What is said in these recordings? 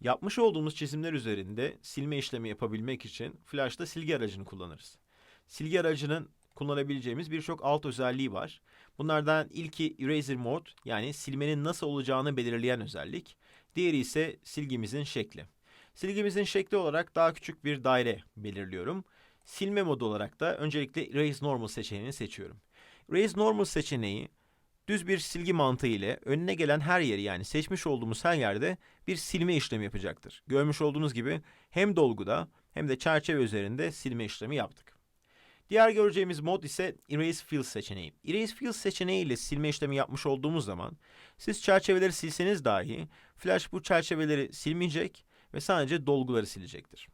Yapmış olduğumuz çizimler üzerinde silme işlemi yapabilmek için Flash'ta silgi aracını kullanırız. Silgi aracının kullanabileceğimiz birçok alt özelliği var. Bunlardan ilki Eraser Mode yani silmenin nasıl olacağını belirleyen özellik. Diğeri ise silgimizin şekli. Silgimizin şekli olarak daha küçük bir daire belirliyorum. Silme modu olarak da öncelikle Erase Normal seçeneğini seçiyorum. Erase Normal seçeneği düz bir silgi mantığı ile önüne gelen her yeri yani seçmiş olduğumuz her yerde bir silme işlemi yapacaktır. Görmüş olduğunuz gibi hem dolguda hem de çerçeve üzerinde silme işlemi yaptık. Diğer göreceğimiz mod ise Erase Fill seçeneği. Erase Fill seçeneği ile silme işlemi yapmış olduğumuz zaman siz çerçeveleri silseniz dahi Flash bu çerçeveleri silmeyecek ve sadece dolguları silecektir.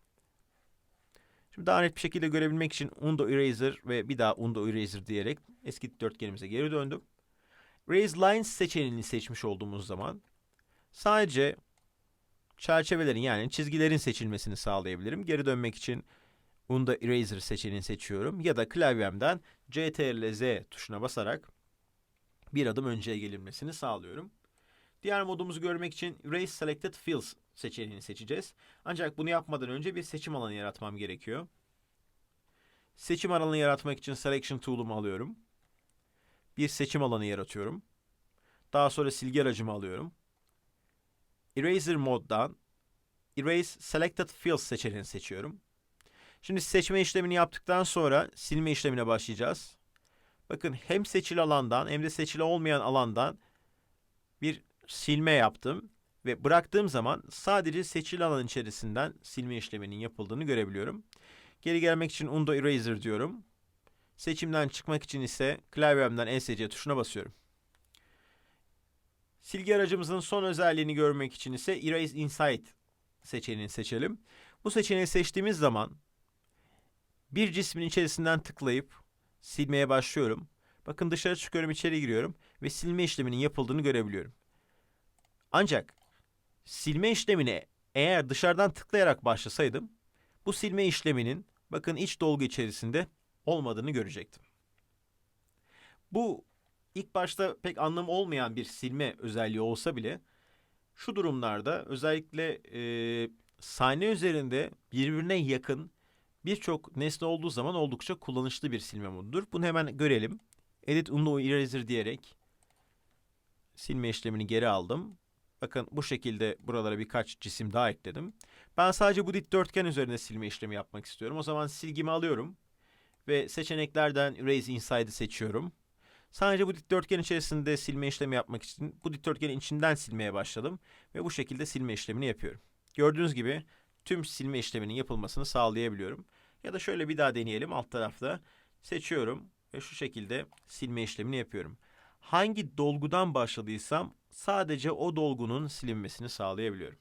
Şimdi daha net bir şekilde görebilmek için Undo Eraser ve bir daha Undo Eraser diyerek eski dikdörtgenimize geri döndüm. Raise Lines seçeneğini seçmiş olduğumuz zaman sadece çerçevelerin yani çizgilerin seçilmesini sağlayabilirim. Geri dönmek için Undo Eraser seçeneğini seçiyorum ya da klavyemden CTRL Z tuşuna basarak bir adım önceye gelinmesini sağlıyorum. Diğer modumuzu görmek için Erase Selected Fields seçeneğini seçeceğiz. Ancak bunu yapmadan önce bir seçim alanı yaratmam gerekiyor. Seçim alanı yaratmak için Selection Tool'umu alıyorum. Bir seçim alanı yaratıyorum. Daha sonra silgi aracımı alıyorum. Eraser moddan Erase Selected Fields seçeneğini seçiyorum. Şimdi seçme işlemini yaptıktan sonra silme işlemine başlayacağız. Bakın hem seçili alandan hem de seçili olmayan alandan bir silme yaptım ve bıraktığım zaman sadece seçili alan içerisinden silme işleminin yapıldığını görebiliyorum. Geri gelmek için Undo Eraser diyorum. Seçimden çıkmak için ise klavyemden ESC tuşuna basıyorum. Silgi aracımızın son özelliğini görmek için ise Erase Inside seçeneğini seçelim. Bu seçeneği seçtiğimiz zaman bir cismin içerisinden tıklayıp silmeye başlıyorum. Bakın dışarı çıkıyorum, içeri giriyorum ve silme işleminin yapıldığını görebiliyorum. Ancak silme işlemine eğer dışarıdan tıklayarak başlasaydım bu silme işleminin bakın iç dolgu içerisinde olmadığını görecektim. Bu ilk başta pek anlam olmayan bir silme özelliği olsa bile şu durumlarda özellikle e, sahne üzerinde birbirine yakın birçok nesne olduğu zaman oldukça kullanışlı bir silme modudur. Bunu hemen görelim. Edit Undo Eraser diyerek silme işlemini geri aldım. Bakın bu şekilde buralara birkaç cisim daha ekledim. Ben sadece bu dikdörtgen üzerinde silme işlemi yapmak istiyorum. O zaman silgimi alıyorum ve seçeneklerden Erase Inside'ı seçiyorum. Sadece bu dikdörtgen içerisinde silme işlemi yapmak için bu dikdörtgenin içinden silmeye başladım ve bu şekilde silme işlemini yapıyorum. Gördüğünüz gibi tüm silme işleminin yapılmasını sağlayabiliyorum. Ya da şöyle bir daha deneyelim alt tarafta. Seçiyorum ve şu şekilde silme işlemini yapıyorum. Hangi dolgudan başladıysam sadece o dolgunun silinmesini sağlayabiliyorum.